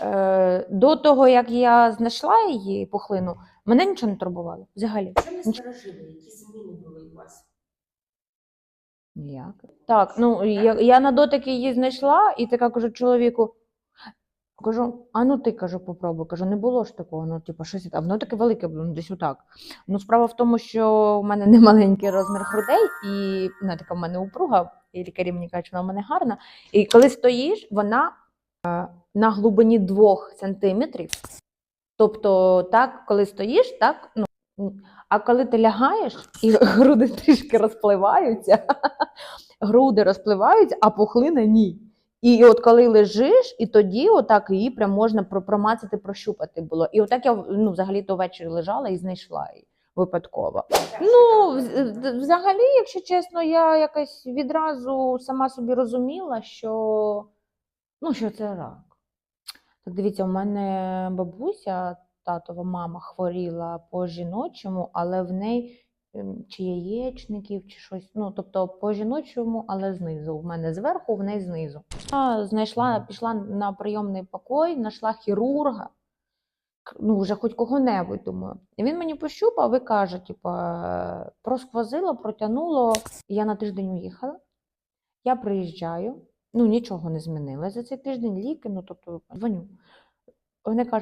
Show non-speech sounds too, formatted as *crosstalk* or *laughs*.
Е, до того, як я знайшла її пухлину, мене нічого не турбувало взагалі. Що не сторожили? Які зміни були у вас? Ніяк. Так, ну я, я на дотики її знайшла і така кажу чоловіку. Кажу, а ну ти кажу, попробуй. Кажу, не було ж такого. Ну, типу, щось, а воно таке велике було, ну десь отак. Ну, справа в тому, що в мене не маленький розмір грудей, і ну, така в мене упруга, і лікарі мені кажуть, вона в мене гарна. І коли стоїш, вона е, на глибині двох сантиметрів. Тобто, так, коли стоїш, так. Ну, а коли ти лягаєш, і *laughs* груди трішки розпливаються, *laughs* груди розпливаються, а пухлина ні. І от коли лежиш, і тоді отак її прям можна промацати, прощупати було. І отак я ну, взагалі то ввечері лежала і знайшла її випадково. Ну, вз- вз- взагалі, якщо чесно, я якось відразу сама собі розуміла, що, ну, що це рак. Дивіться, у мене бабуся, татова мама, хворіла по жіночому, але в неї ем, чи яєчників, чи щось. Ну, тобто по жіночому, але знизу. У мене зверху, в неї знизу. Я знайшла, пішла на прийомний покой, знайшла хірурга. Ну, вже хоч кого-небудь, думаю. І він мені пощупав і каже: типа, просквозило, протягнуло. Я на тиждень уїхала. Я приїжджаю, ну нічого не змінили. за цей тиждень, ліки, ну тобто дзвоню. Вони кажуть,